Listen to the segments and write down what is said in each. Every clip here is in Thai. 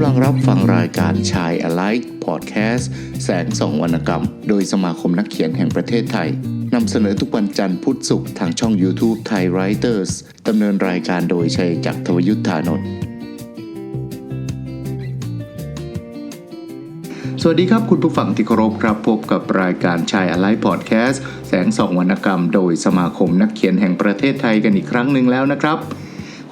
ำลังรับฟังรายการชาย Alike Podcast แสงสองวรรณกรรม โดยสมาคมนักเขียนแห่งประเทศไทยนำเสนอทุกวันจันทร์พุธศุกร์ทางช่อง YouTube Thai Writers ดำเนินรายการโดยชัยจักรทวยุทธานนท์สวัสดีครับคุณผู้ฟังที่เคารพครับพบกับรายการชาย Alike Podcast แสงสองวรรณกรรม โดยสมาคมนักเขียนแห่งประเทศไทยกันอีกครั้งหนึ่งแล้วนะครับ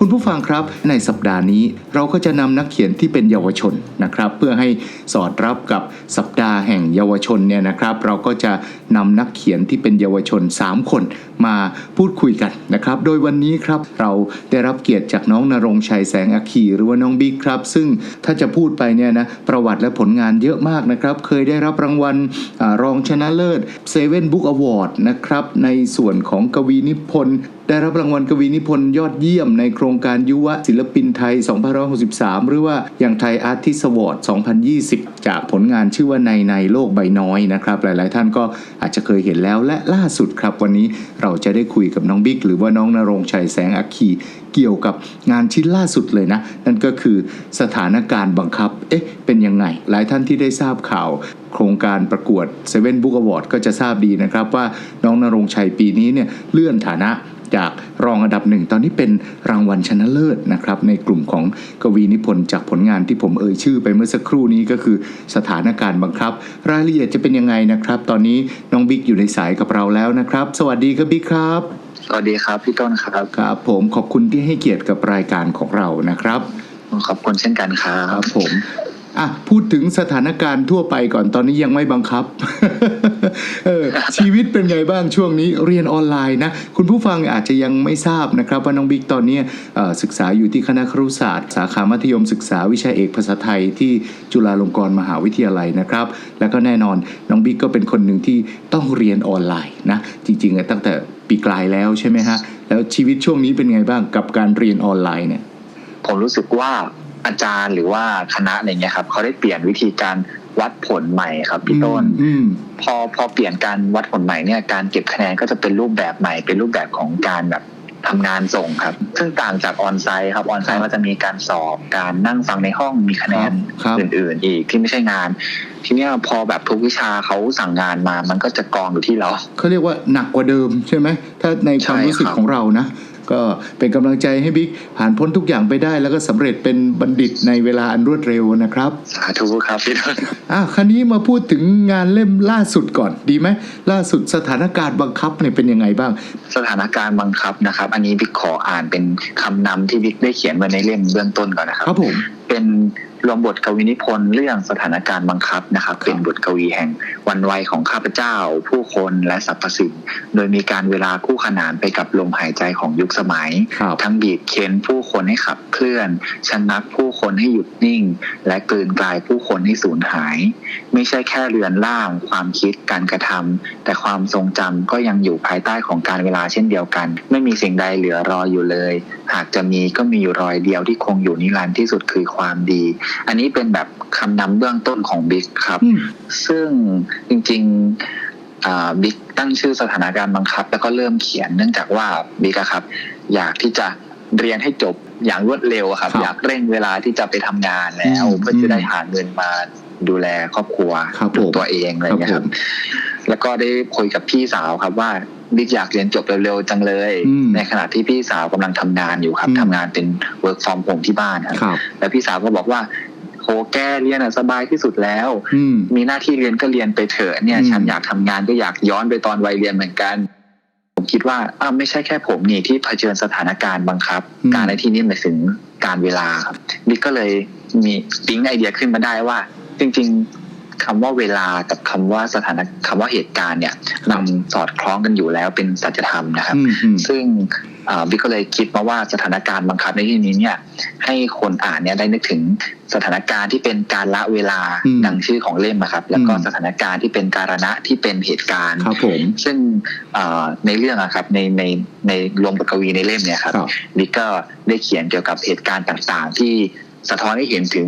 คุณผู้ฟังครับ ในสัปดาห์นี้เราก็จะนำนักเขียนที่เป็นเยาวชนนะครับ เพื่อให้สอดรับกับสัปดาห์แห่งเยาวชนเนี่ยนะครับ เราก็จะนำนักเขียนที่เป็นเยาวชน 3 คนมาพูดคุยกันนะครับ โดยวันนี้ครับเราได้รับเกียรติจากน้องนรงชัยแสงอคีหรือว่าน้องบิ๊กครับ ซึ่งถ้าจะพูดไปเนี่ยนะประวัติและผลงานเยอะมากนะครับ เคยได้รับรางวัลอรองชนะเลิศเซเว่นบุ๊กอวอร์ดนะครับในส่วนของกวีนิพนธ์ ได้รับรางวัลกวีนิพนธ์ยอดเยี่ยมในโครงการยุวศิลปินไทย 2563 หรือว่าอย่างไทยอาร์ติสวอร์ด2020 จากผลงานชื่อว่าในในโลกใบน้อยนะครับ หลาย ๆ ท่านก็อาจจะเคยเห็นแล้วและล่าสุดครับ วันนี้เราจะได้คุยกับน้องบิ๊กหรือว่าน้องนรงชัยแสงอัคคีเกี่ยวกับงานชิ้นล่าสุดเลยนะ นั่นก็คือสถานการณ์บังคับ เอ๊ะ เป็นยังไง หลายท่านที่ได้ทราบข่าว โครงการประกวด Seven Book Award ก็จะทราบดีนะครับว่าน้องนรงชัยปีนี้เนี่ยเลื่อนฐานะ จากรองอันดับหนึ่งตอนนี้เป็นรางวัลชนะเลิศนะครับในกลุ่มของกวีนิพนธ์จากผลงานที่ผมเอ่ยชื่อไปเมื่อสักครู่นี้ก็คือสถานการณ์บังคับ รายละเอียดจะเป็นยังไงนะครับ ตอนนี้น้องบิ๊กอยู่ในสายกับเราแล้วนะครับ สวัสดีครับบิ๊กครับสวัสดีครับพี่ต้นครับครับผมขอบคุณที่ให้เกียรติกับรายการของเรานะครับขอบคุณเช่นกันครัครับบผม อะพูดถึงสถานการณ์ทั่วไปก่อนตอนนี้ยังไม่บังคับเออชีวิตเป็นไงบ้างช่วงนี้เรียนออนไลน์นะ คุณผู้ฟังอาจจะยังไม่ทราบนะครับ ว่าน้องบิ๊กตอนนี้ศึกษาอยู่ที่คณะครุศาสตร์ สาขามัธยมศึกษาวิชาเอกภาษาไทยที่จุฬาลงกรณ์มหาวิทยาลัยนะครับ แล้วก็แน่นอนน้องบิ๊กก็เป็นคนหนึ่งที่ต้องเรียนออนไลน์นะ จริงๆตั้งแต่ปีกลายแล้วใช่ไหมฮะแล้วชีวิตช่วงนี้เป็นไงบ้างกับการเรียนออนไลน์เนี่ยผมรู้สึกว่า อาจารย์หรือว่าคณะอะไรเงี้ยครับเขาได้เปลี่ยนวิธีการวัดผลใหม่ครับพี่ต้นอืมพอพอเปลี่ยนการวัดผลใหม่เนี่ยการเก็บคะแนนก็จะเป็นรูปแบบใหม่ เป็นรูปแบบของการแบบทำงานส่งครับ ซึ่งต่างจากออนไซต์ครับออนไซต์ก็จะมีการสอบการนั่งฟังในห้องมีคะแนนครับอื่น ๆ อีกที่ไม่ใช่งาน ทีเนี้ยพอแบบทุกวิชาเขาสั่งงานมา มันก็จะกองอยู่ที่เราเขาเรียกว่าหนักกว่าเดิมใช่ไหมถ้าในความใช่รู้สึกครับของเรานะ ก็เป็นกำลังใจให้บิ๊กผ่านพ้นทุกอย่างไปได้ แล้วก็สำเร็จเป็นบัณฑิตในเวลาอันรวดเร็วนะครับสาธุครับพี่ต้นอะคันนี้มาพูดถึงงานเล่มล่าสุดก่อนดีไหมล่าสุดสถานการณ์บังคับเนี่ยเป็นยังไงบ้าง สถานการณ์บังคับนะครับ อันนี้บิ๊กขออ่านเป็นคำนำที่บิ๊กได้เขียนไว้ในเล่มเบื้องต้นก่อนนะครับครับผมเป็น รวมบทกวีนิพนธ์เรื่องสถานการณ์บังคับนะครับ เป็นบทกวีแห่งวันวัยของข้าพเจ้า ผู้คนและสรรพสิ่งโดยมีการเวลาคู่ขนานไปกับลมหายใจของยุคสมัยครับทั้งบีบเค้นผู้คนให้ขับเคลื่อนชนักผู้คนให้หยุดนิ่ง และกลืนกลายผู้คนให้สูญหาย ไม่ใช่แค่เรือนร่าง ความคิดการกระทำแต่ความทรงจำก็ยังอยู่ภายใต้ของการเวลาเช่นเดียวกัน ไม่มีสิ่งใดเหลือรออยู่เลย หากจะมีก็มีอยู่รอยเดียวที่คงอยู่นิรันดร์ที่สุดคือความดี อันนี้เป็นแบบคำนำเบื้องต้นของบิ๊กครับอืมซึ่งจริงๆอ่าบิ๊กตั้งชื่อสถานการณ์บังคับ แล้วก็เริ่มเขียนเนื่องจากว่าบิ๊กอะครับ อยากที่จะเรียนให้จบอย่างรวดเร็วอะครับครับ อยากเร่งเวลาที่จะไปทำงานแล้วอืมเพื่อจะได้หาเงินมาดูแลครอบครัวครับผมตัวเองอะไรอย่างเงี้ยครับ แล้วก็ได้คุยกับพี่สาวครับว่า บิ๊กอยากเรียนจบเร็วๆจังเลยอืมในขณะที่พี่สาวกำลังทำงานอยู่ครับอืมทำงานเป็น work from home ที่บ้านครับครับแล้วพี่สาวก็บอกว่าโหแกเรียนอะสบายที่สุดแล้วอืมมีหน้าที่เรียนก็เรียนไปเถอะเนี่ยอืมฉันอยากทำงานก็อยากย้อนไปตอนวัยเรียนเหมือนกัน ผมคิดว่าอ้าวไม่ใช่แค่ผมนี่ที่เผชิญสถานการณ์บังคับ การในที่นี้หมายถึงการเวลาครับบิ๊กก็เลยมีปิ๊งไอเดียขึ้นมาได้ว่า จริง ๆ คำว่าเวลากับคำว่าสถานคำว่าเหตุการณ์เนี่ยมันสอดคล้องกันอยู่แล้วเป็นสัจธรรมนะครับอืมอืมซึ่งอ่าบิ๊กก็เลยคิดมาว่าสถานการณ์บังคับในที่นี้เนี่ย ให้คนอ่านเนี่ยได้นึกถึงสถานการณ์ที่เป็นการละเวลาอืมดังชื่อของเล่มอะครับ แล้วก็อืมสถานการณ์ที่เป็นการณะที่เป็นเหตุการณ์ครับผมซึ่งอ่าในเรื่องอะครับในในในรวมบทกวีในเล่มเนี่ยครับครับบิ๊กก็ได้เขียนเกี่ยวกับเหตุการณ์ต่างๆ ที่ สะท้อนให้เห็นถึง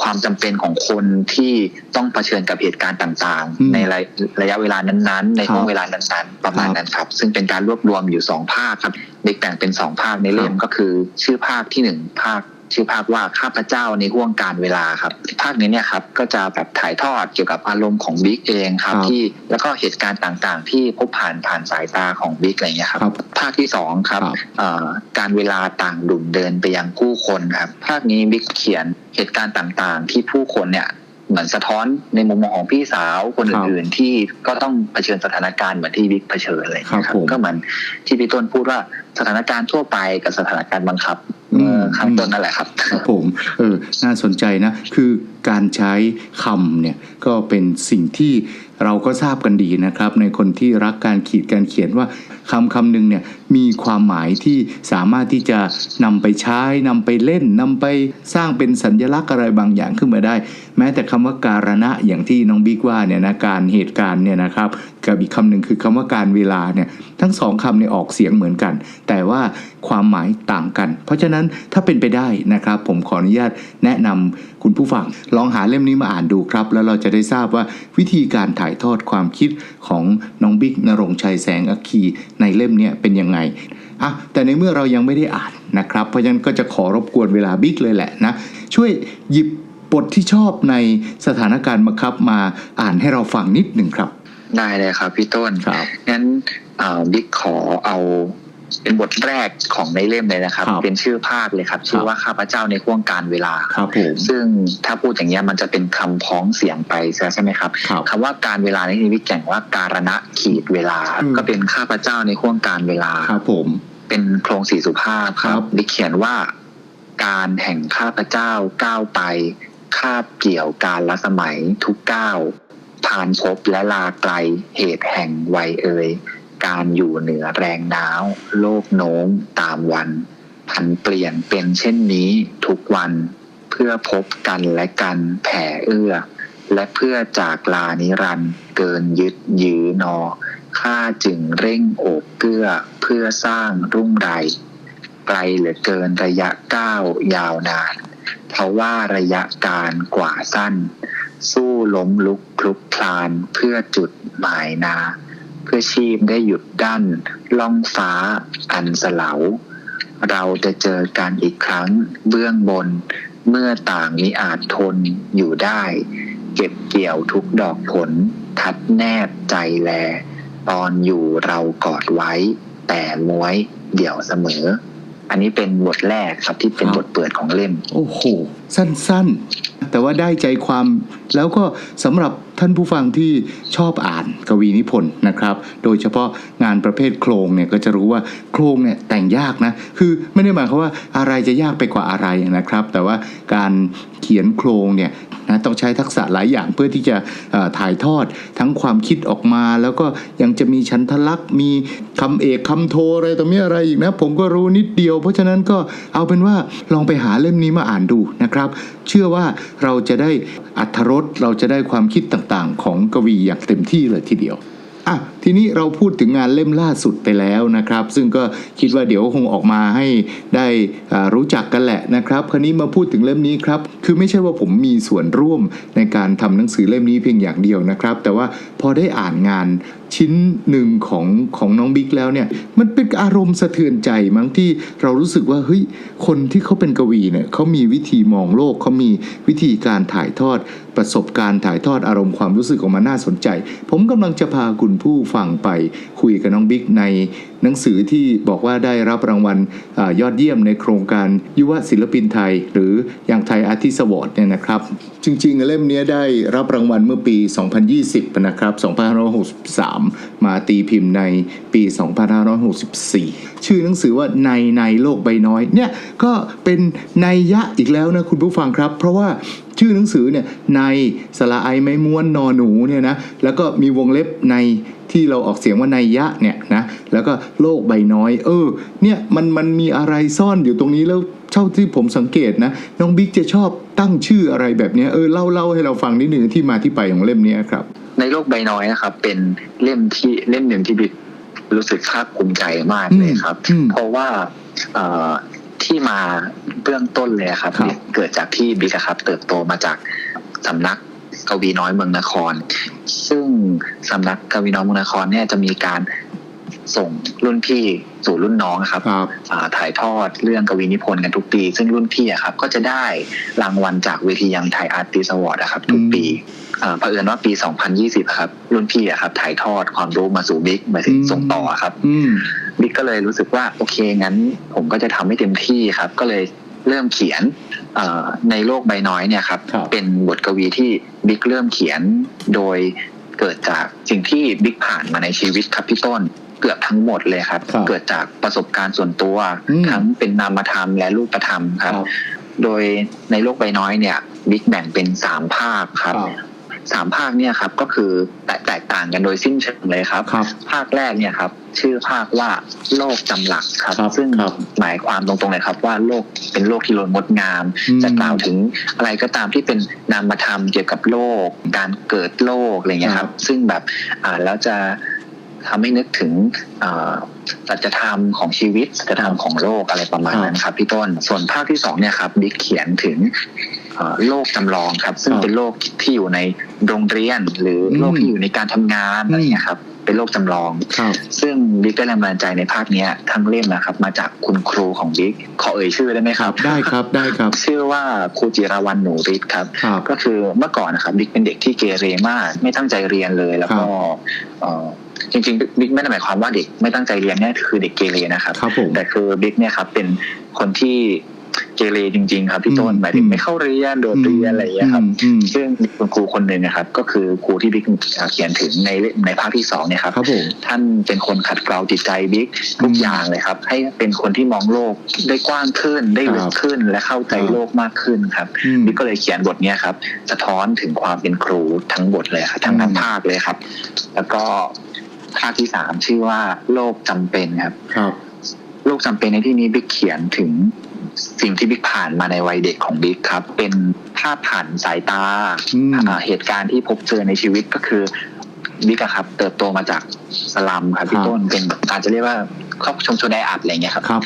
ความจำเป็นของคนที่ต้องเผชิญกับเหตุการณ์ต่างอืมๆในระระยะเวลานั้นๆ ในห้องครับเวลานั้นๆ ประมาณครับนั้นครับ ซึ่งเป็นการรวบรวมอยู่สองภาคครับ เด็กแบ่งเป็นสองภาคในเล่มครับก็คือ ชื่อภาคที่หนึ่งภาค ชื่อภาคว่าข้าพเจ้าในห่วงการเวลาครับ ภาคนี้เนี่ยครับก็จะแบบถ่ายทอดเกี่ยวกับอารมณ์ของบิ๊กเองครับครับที่แล้วก็เหตุการณ์ต่างๆ ที่พบผ่านผ่านสายตาของบิ๊กอะไรเงี้ยครับครับภาคที่สองครับครับเอ่อการเวลาต่างดุ่มเดินไปยังผู้คนครับ ภาคนี้บิ๊กเขียนเหตุการณ์ต่างๆ ที่ผู้คนเนี่ยเหมือนสะท้อนในมุมมองของพี่สาวคนครับอื่นๆที่ก็ต้องเผชิญสถานการณ์เหมือนที่บิ๊กเผชิญอะไรอย่างเงี้ยคครัรับบผมก็เหมือนที่พี่ต้นพูดว่า สถานการณ์ทั่วไปกับสถานการณ์บังคับอืมเมื่อข้างต้นนั่นแหละครับครับผมเออน่าสนใจนะ คือการใช้คำเนี่ยก็เป็นสิ่งที่เราก็ทราบกันดีนะครับ ในคนที่รักการขีดการเขียนว่าคำคำหนึ่งเนี่ยมีความหมายที่สามารถที่จะนำไปใช้นำไปเล่นนำไปสร้างเป็นสัญลักษณ์อะไรบางอย่างขึ้นมาได้ แม้แต่คำว่าการณะอย่างที่น้องบิ๊กว่าเนี่ยนะการเหตุการณ์เนี่ยนะครับ กับอีกคำหนึ่งคือคำว่าการเวลาเนี่ยทั้งสองคำเนี่ยออกเสียงเหมือนกัน แต่ว่าความหมายต่างกัน เพราะฉะนั้นถ้าเป็นไปได้นะครับ ผมขออนุญาตแนะนำคุณผู้ฟัง ลองหาเล่มนี้มาอ่านดูครับ แล้วเราจะได้ทราบว่าวิธีการถ่ายทอดความคิดของน้องบิ๊กนรงชัยแสงอัคคีในเล่มเนี้เป็นยังไงอะแต่ในเมื่อเรายังไม่ได้อ่านนะครับ เพราะฉะนั้นก็จะขอรบกวนเวลาบิ๊กเลยแหละนะช่วยหยิบบทที่ชอบในสถานการณ์บังคับมาอ่านให้เราฟังนิดหนึ่งครับ ได้เลยครับพี่ต้นครับงั้นเอ่อบิ๊กขอเอาเป็นบทแรกของในเล่มเลยนะครับครับเป็นชื่อภาคเลยครับ ชื่อว่าข้าพเจ้าในห่วงการเวลาครับผมซึ่งถ้าพูดอย่างเงี้ยมันจะเป็นคำพ้องเสียงไปใช่ไหมครับครับคำว่าการเวลาในที่นี้บิ๊กแข่งว่าการณะขีดเวลาอืมก็เป็นข้าพเจ้าในห่วงการเวลาครับผมเป็นโครงสีสุภาพคครัรับบบิ๊กเขียนว่า การแห่งข้าพเจ้าก้าวไปคาบเกี่ยวการละสมัยทุกก้าว ผ่านพบและลาไกลเหตุแห่งวัยเอ่ยการอยู่เหนือแรงหนาวโลกโน้มตามวัน ผันเปลี่ยนเป็นเช่นนี้ทุกวันเพื่อพบกันและกันแผ่เอื้อ และเพื่อจากลานิรันเกินยึดยื้อนอข้าจึงเร่งโอบเกื้อเพื่อสร้างรุ่งไรไกลเหลือเกินระยะก้าวยาวนานเพราะว่าระยะการกว่าสั้น สู้ล้มลุกคลุกคลานเพื่อจุดหมายนา เพื่อชีพได้หยุดดั้นล่องฟ้าอันสลาเราจะเจอกันอีกครั้งเบื้องบน เมื่อต่างมิอาจทนอยู่ได้ เก็บเกี่ยวทุกดอกผล ทัดแนบใจแล ตอนอยู่เรากอดไว้ แต่ม้วยเดี่ยวเสมอ อันนี้เป็นบทแรกครับที่เป็นบบทเปิดของเล่ม โอ้โห สั้นๆ แต่ว่าได้ใจความแล้วก็สำหรับ ท่านผู้ฟังที่ชอบอ่านกวีนิพนธ์นะครับ โดยเฉพาะงานประเภทโครงเนี่ยก็จะรู้ว่าโครงเนี่ยแต่งยากนะ คือไม่ได้หมายความว่าอะไรจะยากไปกว่าอะไรนะครับ แต่ว่าการเขียนโครงเนี่ยนะต้องใช้ทักษะหลายอย่างเพื่อที่จะถ่ายทอดทั้งความคิดออกมา แล้วก็ยังจะมีชั้นทลักษ์มีคำเอกคำโทอะไรต่อมีอะไรอีกนะ ผมก็รู้นิดเดียว เพราะฉะนั้นก็เอาเป็นว่าลองไปหาเล่มนี้มาอ่านดูนะครับ เชื่อว่าเราจะได้อัธรสเราจะได้ความคิดต่างๆ ของกวีอย่างเต็มที่เลยทีเดียวอะ ทีนี้เราพูดถึงงานเล่มล่าสุดไปแล้วนะครับ ซึ่งก็คิดว่าเดี๋ยวคงออกมาให้ได้รู้จักกันแหละนะครับคราวนี้มาพูดถึงเล่มนี้ครับคือไม่ใช่ว่าผมมีส่วนร่วมในการทำหนังสือเล่มนี้เพียงอย่างเดียวนะครับ แต่ว่าพอได้อ่านงานชิ้นหนึ่งของของน้องบิ๊กแล้วเนี่ยมันเป็นอารมณ์สะเทือนใจมั้งที่เรารู้สึกว่าเฮ้ยคนที่เขาเป็นกวีเนี่ยเขามีวิธีมองโลกเขามีวิธีการถ่ายทอดประสบการณ์ถ่ายทอดอารมณ์ความรู้สึกออกมาน่าสนใจ ผมกำลังจะพาคุณผู้ฟังไปคุยกับน้องบิ๊กในหนังสือที่บอกว่าได้รับรางวัลอยอดเยี่ยมในโครงการยุวศิลปินไทย หรืออย่างไทยอาร์ติสวอร์ดเนี่ยนะครับ จริง ๆ เล่มนี้ได้รับรางวัลเมื่อปี 2020 นะครับ 2563 มาตีพิมพ์ในปี 2564 ชื่อหนังสือว่าในในโลกใบน้อยเนี่ยก็เป็นนัยยะอีกแล้วนะคุณผู้ฟังครับ เพราะว่าชื่อหนังสือเนี่ยในสระไอไม้ม้วนนอหนูเนี่ยนะแล้วก็มีวงเล็บใน ที่เราออกเสียงว่านัยยะเนี่ยนะแล้วก็โลกใบน้อย เออ เนี่ยมันมันมีอะไรซ่อนอยู่ตรงนี้แล้วเท่าที่ผมสังเกตนะ น้องบิ๊กจะชอบตั้งชื่ออะไรแบบเนี้ยเออเล่าเล่าให้เราฟังนิดหนึ่งที่มาที่ไปของเล่มเนี้ยครับ ในโลกใบน้อยนะครับ เป็นเล่มที่เล่มหนึ่งที่บิ๊กรู้สึกภาคภูมิใจมากเลยครับอืมเพราะว่าเอ่อที่มาเบื้องต้นเลยครับครับเกิดจากที่บิ๊กอะครับ เติบโตมาจากสำนัก กวีน้อยเมืองนคร ซึ่งสำนักกวีน้อยเมืองนครเนี่ยจะมีการส่งรุ่นพี่สู่รุ่นน้องอะครับครับอ่าถ่ายทอดเรื่องกวีนิพนธ์กันทุกปี ซึ่งรุ่นพี่อะครับก็จะได้รางวัลจากเวทียังไทยอาร์ติสอวอร์ดครับ ทุกปีอ่าเผอิญว่าปี 2020อะครับ รุ่นพี่อะครับถ่ายทอดความรู้มาสู่บิ๊กหมายถึงอืมส่งต่ออะครับอืมบิ๊กก็เลยรู้สึกว่าโอเคงั้น ผมก็จะทำให้เต็มที่ครับ ก็เลยเริ่มเขียนเอ่อ ในโลกใบน้อยเนี่ยครับครับ เป็นบทกวีที่บิ๊กเริ่มเขียนโดยเกิดจากสิ่งที่บิ๊กผ่านมาในชีวิตครับพี่ต้นเกือบทั้งหมดเลยครับครับเกิดจากประสบการณ์ส่วนตัวอืมทั้งเป็นนามธรรมและรูปธรรมครับ โดยในโลกใบน้อยเนี่ยบิ๊กแบ่งเป็นสามภาคครับ สามภาคเนี่ยครับก็คือแตกแตกต่างกันโดยสิ้นเชิงเลยครับครับ ภาคแรกเนี่ยครับ ชื่อภาคว่าโลกจำหลักครับครับซึ่งครับหมายความตรงๆเลยครับ ว่าโลกเป็นโลกที่ล้นงดงามอืมจะกล่าวถึงอะไรก็ตามที่เป็นนามธรรมเกี่ยวกับโลก การเกิดโลกอะไรเงี้ยครับ ซึ่งแบบอ่านแล้วจะทำให้นึกถึงอ่าสัจธรรมของชีวิตสัจธรรมของโลกอะไรประมาณนั้นครับพี่ต้น ส่วนภาคที่สองเนี่ยครับบิ๊กเขียนถึงเอ่อ โลกจำลองครับ ซึ่งครับเป็นโลกที่อยู่ในโรงเรียน หรือโลกอืมที่อยู่ในการทำงานอะไรเงี้ยครับเป็นโลกจำลองครับซึ่งบิ๊กได้แรงบันดาลใจในภาคเนี้ยทั้งเล่มนะครับ มาจากคุณครูของบิ๊กขอเอ่ยชื่อได้ไหมครับ ได้ครับได้ครับ ชื่อว่าครูจิรวรรณหนูฤทธิ์ครับครับ ก็คือเมื่อก่อนนะครับบิ๊กเป็นเด็กที่เกเรมาก ไม่ตั้งใจเรียนเลยแล้วก็เอ่อจริงๆบิ๊กไม่ได้หมายความว่าเด็กไม่ตั้งใจเรียนเนี่ยคือเด็กเกเรนะครับครับผมแต่คือบิ๊กเนี่ยครับเป็นคนที่ เกเรจริง ๆ ครับพี่ต้นอืมหมายถึงไม่เข้าเรียนโดดเรียนอะไรอย่างเงี้ยครับอืมซึ่งมีคุณครูคนหนึ่งนะครับ ก็คือครูที่บิ๊กเขียนถึงในในภาคที่สองเนี่ยครับครับผมท่านเป็นคนขัดเกลาจิตใจบิ๊กทุกอย่างเลยครับ ให้เป็นคนที่มองโลกได้กว้างขึ้นได้ลึกขึ้นและเข้าใจโลกมากขึ้นครับอืมบิ๊กก็เลยเขียนบทเนี้ยครับสะท้อนถึงความเป็นครูทั้งบทเลยครับทั้งทั้งอืมภาคเลยครับ แล้วก็ภาคที่สามชื่อว่าโลกจำเป็นครับ ครับ โลกจำเป็นในที่นี้บิ๊กเขียนถึง สิ่งที่บิ๊กผ่านมาในวัยเด็กของบิ๊กครับ เป็นภาพผ่านสายตาอืมอ่าเหตุการณ์ที่พบเจอในชีวิตก็คือบิ๊กอะครับ เติบโตมาจากสลัมครับพี่ต้นเป็นอาจจะเรียกว่าครอบชมชนไดอัดอะไรเงี้ยครับครับ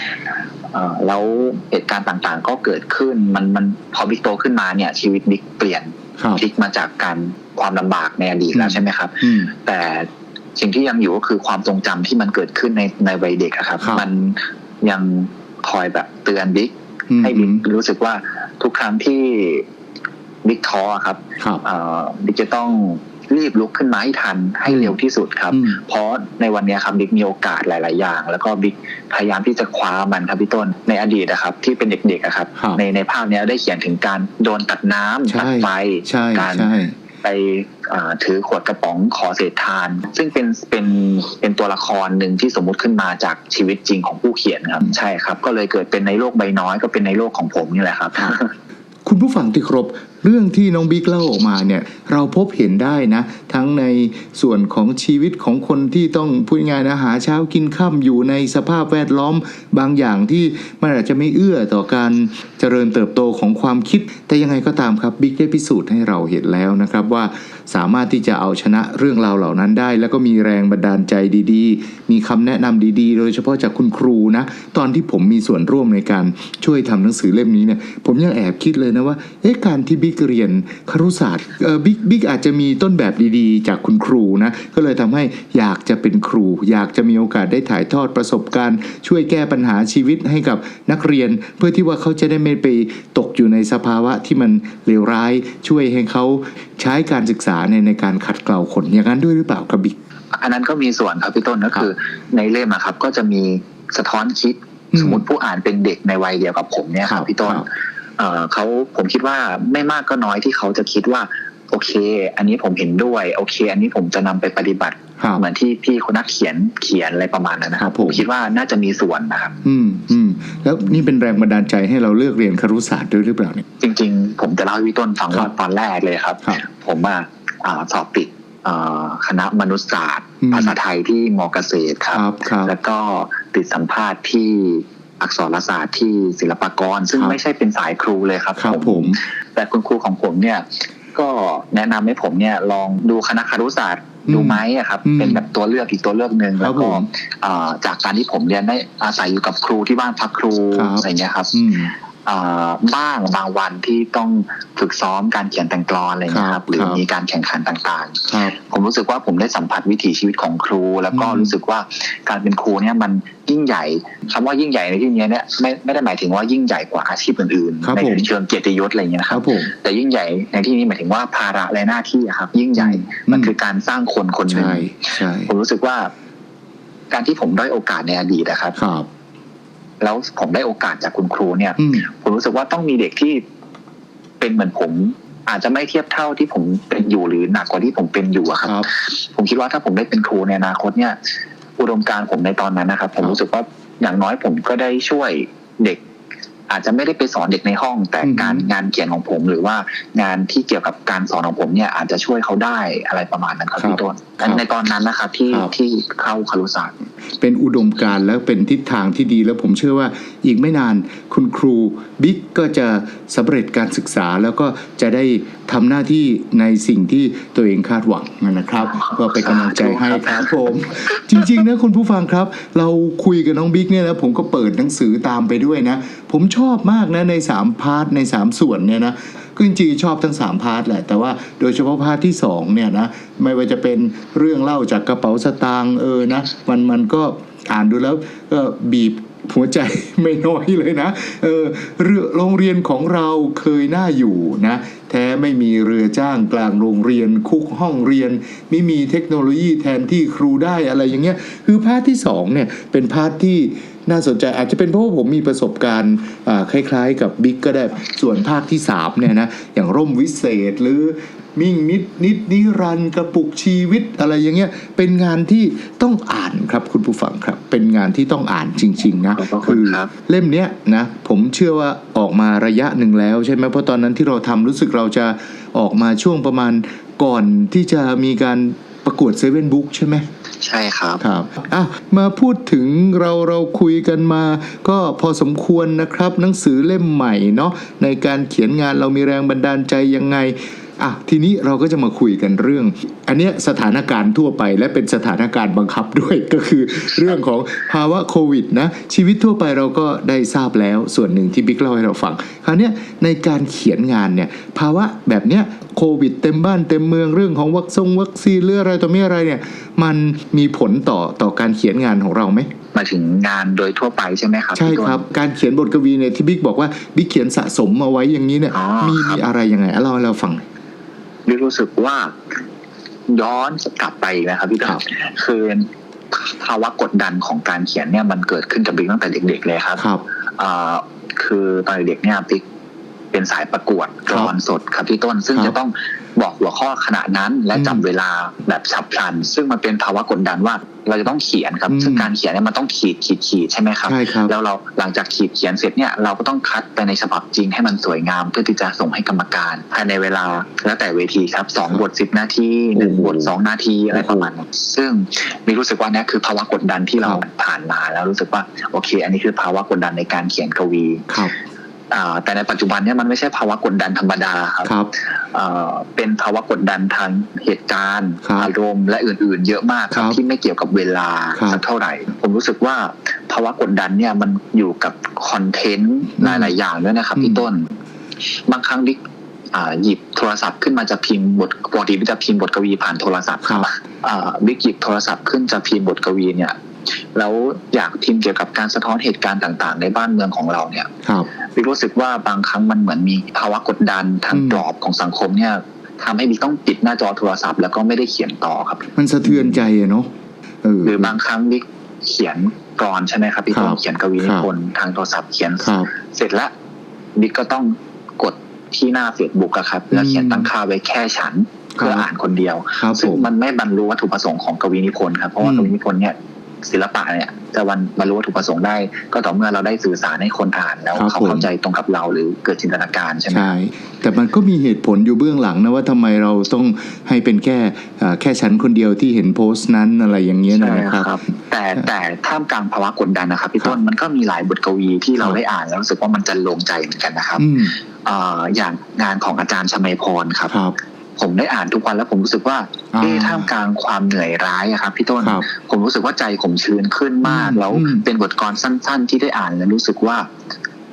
เอ่อแล้วเหตุการณ์ต่างๆ ก็เกิดขึ้นมันมันพอบิ๊กโตขึ้นมาเนี่ย ชีวิตบิ๊กเปลี่ยนครับพลิกมาจากการความลำบากในอดีตแล้วใช่ไหมครับอืมแต่สิ่งที่ยังอยู่ก็คือความทรงจำที่มันเกิดขึ้นในในวัยเด็กอะครับครับ มันยัง คอยแบบเตือนบิ๊กอืมให้บิ๊กรู้สึกว่าทุกครั้งที่บิ๊กท้ออะครับครับเอ่อบิ๊กจะต้องรีบลุกขึ้นมาให้ทันให้เร็วที่สุดครับอืมเพราะในวันเนี้ยครับบิ๊กมีโอกาสหลาย ๆ อย่าง แล้วก็บิ๊กพยายามที่จะคว้ามันครับพี่ต้นในอดีตนะครับ ที่เป็นเด็กๆอะครับครับ ในในภาพเนี้ยได้เขียนถึงการโดนตัดน้ำใช่ตัดไฟใช่การใช่ ไปถือขวดกระป๋องขอเศษทาน ซึ่งเป็นเป็นเป็นตัวละครหนึ่งที่สมมุติขึ้นมาจากชีวิตจริงของผู้เขียนครับ ใช่ครับ ก็เลยเกิดเป็นในโลกใบน้อยก็เป็นในโลกของผมนี่แหละครับคุณผู้ฟังที่ครบเรื่องที่น้องบิ๊กเล่าออกมาเนี่ยเราพบเห็นได้นะ ทั้งในส่วนของชีวิตของคนที่ต้องพูดง่ายนะหาเช้ากินค่ำอยู่ในสภาพแวดล้อมบางอย่างที่มันอาจจะไม่เอื้อต่อการเจริญเติบโตของความคิด แต่ยังไงก็ตามครับบิ๊กได้พิสูจน์ให้เราเห็นแล้วนะครับว่าสามารถที่จะเอาชนะเรื่องราวเหล่านั้นได้ แล้วก็มีแรงบันดาลใจดีๆ มีคำแนะนำดีๆ โดยเฉพาะจากคุณครูนะ ตอนที่ผมมีส่วนร่วมในการช่วยทำหนังสือเล่มนี้เนี่ยผมยังแอบคิดเลยนะว่าเอ๊ะการที่บิ๊กเรียนครุศาสตร์เออบิ๊กบิ๊กอาจจะมีต้นแบบดีๆ จากคุณครูนะก็เลยทำให้อยากจะเป็นครู อยากจะมีโอกาสได้ถ่ายทอดประสบการณ์ ช่วยแก้ปัญหาชีวิตให้กับนักเรียน เพื่อที่ว่าเขาจะได้ไม่ไปตกอยู่ในสภาวะที่มันเลวร้าย ช่วยให้เขาใช้การศึกษาในในการขัดเกลาคนอย่างนั้นด้วยหรือเปล่าครับบิ๊กอันนั้นก็มีส่วนครับพี่ต้นก็คือในเล่มอะครับ ก็จะมีสะท้อนคิดอืมสมมติผู้อ่านเป็นเด็กในวัยเดียวกับผมเนี่ยคครัรับบพี่ต้นครับเอ่อเขาผมคิดว่าไม่มากก็น้อยที่เขาจะคิดว่า โอเค อันนี้ผมเห็นด้วย โอเค อันนี้ผมจะนำไปปฏิบัติครับเหมือนที่พี่คนนักเขียนเขียนอะไรประมาณนั้นนะคครัรับบผมผมคิดว่าน่าจะมีส่วนนะครับ อืมอืมแล้วนี่เป็นแรงบันดาลใจให้เราเลือกเรียนครุศาสตร์ด้วยหรือเปล่าเนี่ยจริง ๆ ผมจะเล่าให้พี่ต้นฟังครัว่าบตอนแรกเลยครับครับผมอะอ่าสอบติดอ่าคณะมนุษยศาสตร์อืมภาษาไทยที่มเกษตรครับครับครับ แล้วก็ติดสัมภาษณ์ที่อักษรศาสตร์ที่ศิลปากร ซึ่งครับไม่ใช่เป็นสายครูเลยครับครับ ผม แต่คุณครูของผมเนี่ย ก็แนะนำให้ผมเนี่ยลองดูคณะคารุศาสตร์อืมดูไหมอะครับอืมเป็นแบบตัวเลือกอีกตัวเลือกหนึ่งครับแล้วก็ผมอ่าจากการที่ผมเรียนได้อาศัยอยู่กับครูที่บ้านพักครูครับอะไรเงี้ยครับอืมเอ่อ บ้างบางวันที่ต้องฝึกซ้อมการเขียนแต่งกลอนอะไรอย่างเงี้ยคครัรับบหรือครับมีการแข่งขันต่างครับๆผมรู้สึกว่าผมได้สัมผัสวิถีชีวิตของครู แล้วก็อืมรู้สึกว่าการเป็นครูเนี่ยมันยิ่งใหญ่คำว่ายิ่งใหญ่ในที่นี้เนี่ยไม่ไม่ได้หมายถึงว่ายิ่งใหญ่กว่าอาชีพอื่นครับๆในผมเชิงเกียรติยศอะไรอย่างเงี้ยคนะครัรับบผมแต่ยิ่งใหญ่ในที่นี้หมายถึงว่าภาระและหน้าที่อะครับ ยิ่งใหญ่มันอืมคือการสร้างคนคนหนึ่งใช่ใช่ผมรู้สึกว่า การที่ผมได้โอกาสในอดีตนะครับครับ แล้วผมได้โอกาสจากคุณครูเนี่ยอืมผมรู้สึกว่าต้องมีเด็กที่เป็นเหมือนผม อาจจะไม่เทียบเท่าที่ผมเป็นอยู่หรือหนักกว่าที่ผมเป็นอยู่อะคครับรับ ผมคิดว่าถ้าผมได้เป็นครูในอนาคตเนี่ย อุดมการณ์ผมในตอนนั้นนะครับ ผมครับรู้สึกว่าอย่างน้อยผมก็ได้ช่วยเด็ก อาจจะไม่ได้ไปสอนเด็กในห้อง แต่อือฮึการงานเขียนของผมหรือว่างานที่เกี่ยวกับการสอนของผมเนี่ยอาจจะช่วยเขาได้อะไรประมาณนั้นครับพี่ต้นในตอนนั้นนะครับที่ครับที่เข้าคารุศาสตร์เป็นอุดมการณ์และเป็นทิศทางที่ดีแล้วผมเชื่อว่าอีกไม่นานคุณครูบิ๊กก็จะสำเร็จการศึกษาแล้วก็จะได้ทำหน้าที่ในสิ่งที่ตัวเองคาดหวังนะครับ ก็เป็นกำลังใจให้ครับผมจริงๆนะคุณผู้ฟังครับ เราคุยกับน้องบิ๊กเนี่ยนะผมก็เปิดหนังสือตามไปด้วยนะ ผมชอบมากนะใน 3 พาร์ทใน 3 ส่วนเนี่ยนะก็จริงๆชอบทั้ง 3 พาร์ทแหละ แต่ว่าโดยเฉพาะพาร์ทที่2เนี่ยนะไม่ว่าจะเป็นเรื่องเล่าจากกระเป๋าสตางค์เออนะมันมันก็อ่านดูแล้วก็บีบหัวใจไม่น้อยเลยนะ เออเรือโรงเรียนของเราเคยน่าอยู่นะ แท้ไม่มีเรือจ้างกลางโรงเรียนคุกห้องเรียน ไม่มีเทคโนโลยีแทนที่ครูได้อะไรอย่างเงี้ย คือพาร์ทที่สองเนี่ยเป็นพาร์ทที่ น่าสนใจอาจจะเป็นเพราะว่าผมมีประสบการณ์อ่าคล้ายๆ กับบิ๊กก็ได้ส่วนภาคที่สามเนี่ยนะอย่างร่มวิเศษหรือมิ่งนิดนิดนิรันดร์กระปุกชีวิตอะไรอย่างเงี้ยเป็นงานที่ต้องอ่านครับคุณผู้ฟังครับ เป็นงานที่ต้องอ่านจริง ๆ นะขอบพระคุณครับเล่มเนี้ยนะผมเชื่อว่าออกมาระยะหนึ่งแล้วใช่ไหมเพราะตอนนั้นที่เราทำรู้สึกเราจะออกมาช่วงประมาณก่อนที่จะมีการ ประกวดเซเว่นบุ๊กใช่ไหมใช่ครับครับอะมาพูดถึงเราเราคุยกันมา ก็พอสมควรนะครับหนังสือเล่มใหม่เนาะในการเขียนงานเรามีแรงบันดาลใจยังไง อะทีนี้เราก็จะมาคุยกันเรื่อง อันเนี้ยสถานการณ์ทั่วไป และเป็นสถานการณ์บังคับด้วยก็คือเรื่องของภาวะโควิดนะชีวิตทั่วไปเราก็ได้ทราบแล้วส่วนหนึ่งที่บิ๊กเล่าให้เราฟังคราวเนี้ยในการเขียนงานเนี่ยภาวะแบบเนี้ยโควิดเต็มบ้านเต็มเมืองเรื่องของวัคซงวัคซีนเรื่องอะไรต่อมีอะไรเนี่ยมันมีผลต่อต่อการเขียนงานของเราไหมมาถึงงานโดยทั่วไปใช่ไหมครับใช่พี่ต้นครับการเขียนบทกวีเนี่ยที่บิ๊กบอกว่าบิ๊กเขียนสะสมเอาไว้อย่างนี้เนี่ยอ๋อมีครับมีอะไรยังไงอะเล่าให้เราฟัง หน่อยบิ๊กรู้สึกว่าย้อนกลับไปอีกนะครับพี่ต้ครันบคือภาวะกดดันของการเขียนเนี่ยมันเกิดขึ้นกับบิ๊กตั้งแต่เด็กๆเลยครับครับเอ่อคือตอนเด็กๆเนี่ยบิ๊ก เป็นสายประกวดคกรับรอนสดครับพี่ต้น ซึ่งครับจะต้องบอกหัวข้อขณะนั้น และอืมจำเวลาแบบฉับพลัน ซึ่งมันเป็นภาวะกดดันว่าเราจะต้องเขียนครับอืมซึ่งการเขียนเนี่ยมันต้องขีดขีดขีดใช่ไหมครับใช่ครับ แล้วเราหลังจากขีดเขียนเสร็จเนี่ยเราก็ต้องคัดไปในฉบับจริงให้มันสวยงาม เพื่อที่จะส่งให้กรรมการ ภายในเวลาแล้วแต่เวทีครับสองบทสิบนาทีหนึ่งโอ้โหบทสองนาทีอะไรประมาณนั้นซึ่งมีรู้สึกว่าเนี่ยคือภาวะกดดันที่เราครับผ่านมาแล้วรู้สึกว่าโอเค อันนี้คือภาวะกดดันในการเขียนกวีครับอ่า แต่ในปัจจุบันเนี่ยมันไม่ใช่ภาวะกดดันธรรมดาครับครับอ่าเป็นภาวะกดดันทางเหตุการณ์ครับอารมณ์และอื่น ๆ เยอะมากครับครับที่ไม่เกี่ยวกับเวลาครับสักเท่าไหร่ ผมรู้สึกว่าภาวะกดดันเนี่ยมันอยู่กับคอนเทนต์อืมหลาย ๆ อย่างด้วยนะครับอืมพี่ต้น บางครั้งดิกอ่าหยิบโทรศัพท์ขึ้นมาจะพิมพ์บทปกติบิ๊กจะพิมพ์บทกวีผ่านโทรศัพท์ครับอ่าบิ๊กหยิบโทรศัพท์ขึ้นจะพิมพ์บทกวีเนี่ย แล้วอยากพิมพ์เกี่ยวกับการสะท้อนเหตุการณ์ต่าง ๆ ในบ้านเมืองของเราเนี่ยครับบิ๊กรู้สึกว่าบางครั้งมันเหมือนมีภาวะกดดันทางอืมกรอบของสังคมเนี่ยทำให้บิ๊กต้องปิดหน้าจอโทรศัพท์แล้วก็ไม่ได้เขียนต่อครับ มันสะเทือนใจอะเนาะเออหรือบางครั้งบิ๊กเขียนกรอนใช่ไหมครับพี่ครัต้บนเขียนกวีนิพนธ์ทางโทรศัพท์เขียนครับเสร็จแล้วบิ๊กก็ต้องกดที่หน้าเฟซบุ๊กอะครับแล้วเขียนตั้งค่าไว้แค่ฉันเพื่อครับอ่านคนเดียวครับผซึ่งมมันไม่บรรลุวัตถุประสงค์ของกวีนิพนธ์ครับเพราะว่าอืมกวีนิพนธ์เนี่ย ศิลปะเนี่ยจะวันบรรลุวัตถุประสงค์ได้ ก็ต่อเมื่อเราได้สื่อสารให้คนอ่านแล้วเขาเข้าใจตรงกับเราหรือเกิดจินตนาการใช่ไหมใช่แต่มันก็มีเหตุผลอยู่เบื้องหลังนะว่าทำไมเราต้องให้เป็นแค่อ่าแค่ฉันคนเดียวที่เห็นโพสต์นั้นอะไรอย่างเงี้ยใช่นะครับครับ แต่แต่ท่ามกลางภาวะกดดันนะครับพี่ครับต้นมันก็มีหลายบทกวีที่เราครับได้อ่านแล้วรู้สึกว่ามันจะลงใจเหมือนกันนะครับอืมเอ่ออย่างงานของอาจารย์ชมัยพรครับครับ ผมได้อ่านทุกวันแล้วผมรู้สึกว่าอ่าเอ๊ะท่ามกลางความเหนื่อยร้ายอะครับพี่ต้นครับผมรู้สึกว่าใจผมชื้นขึ้นมากอืมแล้วอืมเป็นบทกลอนสั้น ๆ ที่ได้อ่านแล้วรู้สึกว่า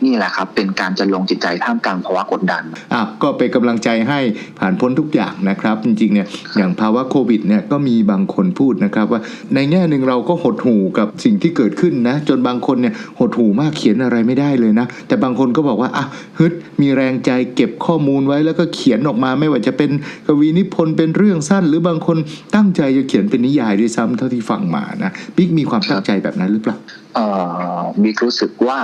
นี่แหละครับ เป็นการจะลงจิตใจท่ามกลางภาวะกดดันอะก็เป็นกำลังใจให้ผ่านพ้นทุกอย่างนะครับ จริงๆเนี่ยอย่างภาวะโควิดเนี่ยก็มีบางคนพูดนะครับว่าในแง่หนึ่งเราก็หดหู่กับสิ่งที่เกิดขึ้นนะจนบางคนเนี่ยหดหู่มากเขียนอะไรไม่ได้เลยนะ แต่บางคนก็บอกว่าอะฮึดมีแรงใจเก็บข้อมูลไว้แล้วก็เขียนออกมาไม่ว่าจะเป็นกวีนิพนธ์เป็นเรื่องสั้น หรือบางคนตั้งใจจะเขียนเป็นนิยายด้วยซ้ำเท่าที่ฟังมานะบิ๊กมีความตั้งใจแบบนั้นหรือเปล่าเอ่อบิ๊กรู้สึกว่า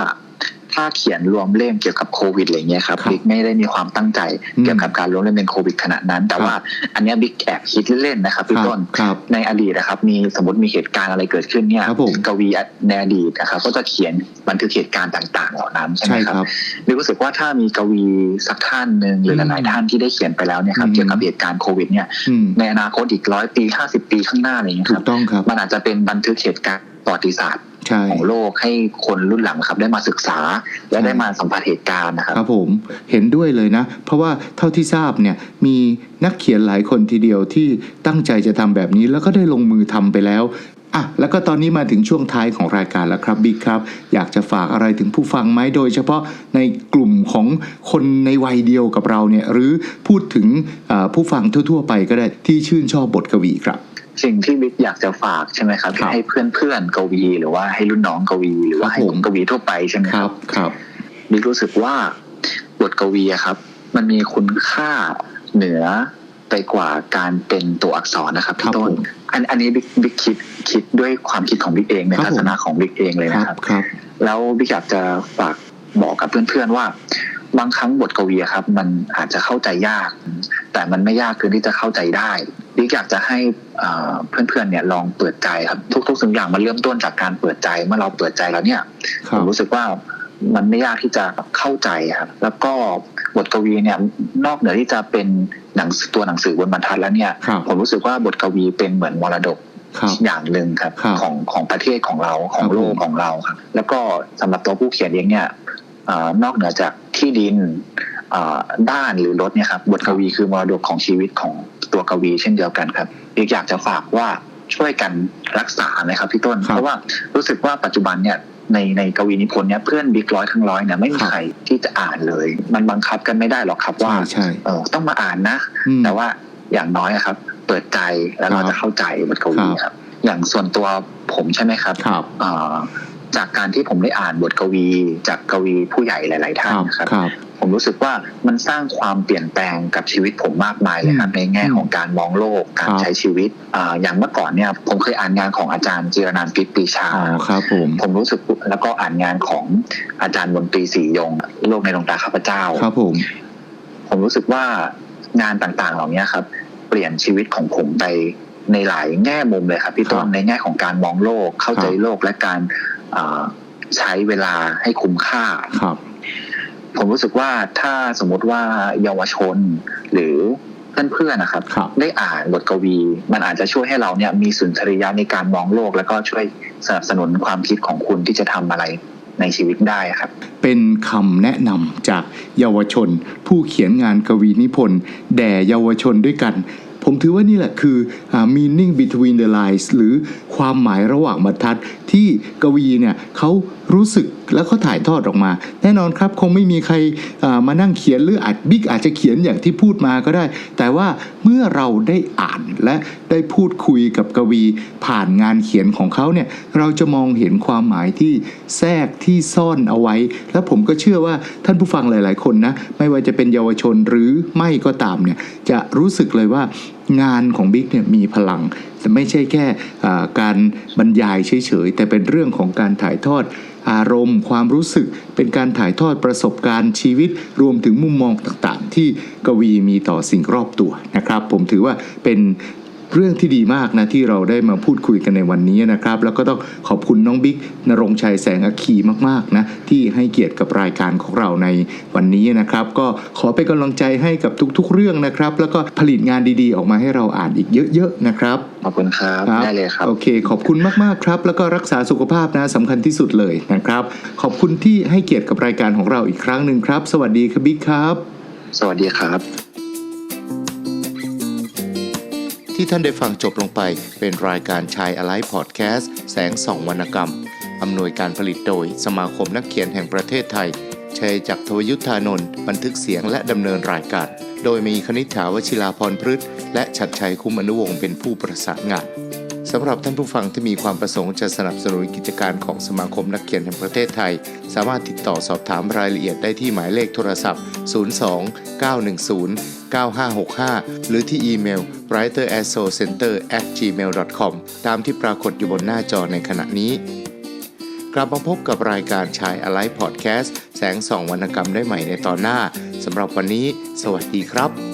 ถ้าเขียนรวมเล่มเกี่ยวกับโควิดอะไรเงี้ยครับครับบิ๊กไม่ได้มีความตั้งใจอืมเกี่ยวกับการรวมเล่มเป็นโควิดขนาดนั้น แต่ครับว่าอันเนี้ยบิ๊กแอบคิดเล่นๆนะครับคพี่รับต้นครับในอดีตนะครับ มีสมมติมีเหตุการณ์อะไรเกิดขึ้นเนี่ยครับผมกวีในอดีตนะครับก็จะเขียนบันทึกเหตุการณ์ต่าง ๆ เหล่านั้นใช่ไหใช่มคครับรับบิ๊กรู้สึกว่าถ้ามีกวีสักท่านหนึ่งหรืออืมหลายๆท่านที่ได้เขียนไปแล้วเนี่ยครับอืมเกี่ยวกับเหตุการณ์โควิดเนี่ยอืมในอนาคตอีกร้อยปีห้าสิบปีข้างหน้าอะไรเงี้ยถูครักบต้องครับมันอาจจะเป็นบันทึกเหตุการณ์ประวัติศาสตร์ใช่ ของโลกให้คนรุ่นหลังครับ ได้มาศึกษาและได้มาสัมผัสเหตุการณ์นะครับครับผมเห็นด้วยเลยนะ เพราะว่าเท่าที่ทราบเนี่ยมีนักเขียนหลายคนทีเดียวที่ตั้งใจจะทำแบบนี้ แล้วก็ได้ลงมือทำไปแล้วอะแล้วก็ตอนนี้มาถึงช่วงท้ายของรายการแล้วครับบิ๊กครับ อยากจะฝากอะไรถึงผู้ฟังไหมโดยเฉพาะในกลุ่มของคนในวัยเดียวกับเราเนี่ยหรือพูดถึงอ่าผู้ฟังทั่ว ๆ ไปก็ได้ที่ชื่นชอบบทกวีครับ สิ่งที่บิ๊กอยากจะฝากใช่ไหมครับครับให้เพื่อนเพื่อนๆกวีหรือว่าให้รุ่นน้องกวี หรือว่าครับให้ผมกวีทั่วไปใช่ไหมคครัรับบครับบิ๊กรู้สึกว่าบทกวีอะครับ มันมีคุณค่าเหนือไปกว่าการเป็นตัวอักษรนะครับครัพี่บต้นผมอันอันนี้บิ๊กบิ๊กคิดคิดด้วยความคิดของบิ๊กเองในครับทัศนะของบิ๊กเองเลยครันะบครับครับ แล้วบิ๊กอยากจะฝากบอกกับเพื่อนๆว่า บางครั้งบทกวีอะครับ มันอาจจะเข้าใจยาก แต่มันไม่ยากเกินที่จะเข้าใจได้ บิ๊กอยากจะให้เอ่อเพื่อนๆเนี่ยลองเปิดใจครับ ทุก ๆ สิ่งอย่างมันเริ่มต้นจากการเปิดใจเมื่อเราเปิดใจแล้วเนี่ยคผรับมรู้สึกว่ามันไม่ยากที่จะเข้าใจครับแล้วก็บทกวีเนี่ยนอกเหนือที่จะเป็นหนังสือตัวหนังสือบนบรรทัดแล้วเนี่ยครับผมรู้สึกว่าบทกวีเป็นเหมือนมรดกครับอย่างหนึ่งครับครับของของประเทศของเราของครับโลกผมของเราครับแล้วก็สำหรับตัวผู้เขียนเองเนี่ยเอ่อนอกเหนือจากที่ดินเอ่อ บ้านหรือรถเนี่ยครับบทกวีคือมรดกของชีวิตของตัวกวี เช่นเดียวกันครับอีกอยากจะฝากว่าช่วยกันรักษานะครับพี่ต้นครับเพราะว่ารู้สึกว่าปัจจุบันเนี่ยในในกวีนิพนธ์เนี่ยเพื่อนบิ๊กร้อยทั้งร้อยเนี่ยไม่มีครับใครที่จะอ่านเลย มันบังคับกันไม่ได้หรอกครับว่าใช่ใช่เออต้องมาอ่านนะอืมแต่ว่าอย่างน้อยอะครับ เปิดใจแล้วเราครับจะเข้าใจบทกวีครับครับ อย่างส่วนตัวผมใช่ไหมครับครับเอ่อจากการที่ผมได้อ่านบทกวี จากกวีผู้ใหญ่หลายๆคท่านรับนะครับครับ ผมรู้สึกว่ามันสร้างความเปลี่ยนแปลงกับชีวิตผมมากมายเลยครับอืมในแง่ของการมองโลกการครับใช้ชีวิตอ่าอย่างเมื่อก่อนเนี่ยผมเคยอ่านงานของอาจารย์จิรนันท์ปิตปีชาอ๋อครับผมผมรู้สึกแล้วก็อ่านงานของอาจารย์มนตรีศรียง โลกในดวงตาข้าพเจ้าครับผมผมรู้สึกว่างานต่างๆ เหล่านี้ครับ เปลี่ยนชีวิตของผมไปในหลายแง่มุมเลยครับพี่ต้ครันบในแง่ของการมองโลกเข้าใจครับโลกและการเอ่อใช้เวลาให้คุ้มค่าครับ ผมรู้สึกว่าถ้าสมมุติว่าเยาวชนหรือเพื่อนๆนะครับครับได้อ่านบทกวี มันอาจจะช่วยให้เราเนี่ยมีสุนทรียะในการมองโลก แล้วก็ช่วยสนับสนุนความคิดของคุณที่จะทำอะไรในชีวิตได้ครับ เป็นคำแนะนำจากเยาวชน ผู้เขียนงานกวีนิพนธ์แด่เยาวชนด้วยกัน ผมถือว่านี่แหละคืออ่า meaning between the lines หรือความหมายระหว่างบรรทัดที่กวีเนี่ยเขา รู้สึกแล้วเขาถ่ายทอดออกมา แน่นอนครับคงไม่มีใครมานั่งเขียนหรืออาจบิ๊กอาจจะเขียนอย่างที่พูดมาก็ได้ แต่ว่าเมื่อเราได้อ่านและได้พูดคุยกับกวี ผ่านงานเขียนของเขาเนี่ยเราจะมองเห็นความหมายที่แทรกที่ซ่อนเอาไว้ และผมก็เชื่อว่าท่านผู้ฟังหลาย ๆ คนนะไม่ว่าจะเป็นเยาวชนหรือไม่ก็ตามเนี่ยจะรู้สึกเลยว่างานของบิ๊กเนี่ยมีพลัง แต่ไม่ใช่แค่การบรรยายเฉย ๆ แต่เป็นเรื่องของการถ่ายทอด อารมณ์ ความรู้สึกเป็นการถ่ายทอดประสบการณ์ชีวิต รวมถึงมุมมองต่างๆ ที่กวีมีต่อสิ่งรอบตัวนะครับ ผมถือว่าเป็น เรื่องที่ดีมากนะที่เราได้มาพูดคุยกันในวันนี้นะครับ แล้วก็ต้องขอบคุณน้องบิ๊กนรงค์ชัยแสงอาคีมากๆนะที่ให้เกียรติกับรายการของเราในวันนี้นะครับ ก็ขอเป็นกำลังใจให้กับทุกๆ เรื่องนะครับ แล้วก็ผลิตงานดีๆ ออกมาให้เราอ่านอีกเยอะๆนะครับขอบคุณครับได้เลยครับโอเค ขอบคุณมากๆครับ แล้วก็รักษาสุขภาพนะสำคัญที่สุดเลยนะครับ ขอบคุณที่ให้เกียรติกับรายการของเราอีกครั้งหนึ่งครับ สวัสดีครับบิ๊กครับ สวัสดีครับ ที่ท่านได้ฟังจบลงไปเป็นรายการชายอะไลพอดแคสต์แสงส่องวรรณกรรม อำนวยการผลิตโดยสมาคมนักเขียนแห่งประเทศไทยชัยจักรทวยุทธานนท์บันทึกเสียงและดำเนินรายการ โดยมีคณิษฐาวชิลาพรพฤษและชัดชัยคุ้มอนุวงศ์เป็นผู้ประสานงานสำหรับท่านผู้ฟังที่มีความประสงค์จะสนับสนุนกิจการของสมาคมนักเขียนแห่งประเทศไทย สามารถติดต่อสอบถามรายละเอียดได้ที่หมายเลขโทรศัพท์ 02 910 9565 หรือที่อีเมล writerasso center gmail com ตามที่ปรากฏอยู่บนหน้าจอในขณะนี้กลับมาพบกับรายการชายอะไลฟ์พอดแคสต์แสงส่องวรรณกรรมได้ใหม่ในตอนหน้าสำหรับวันนี้ สวัสดีครับ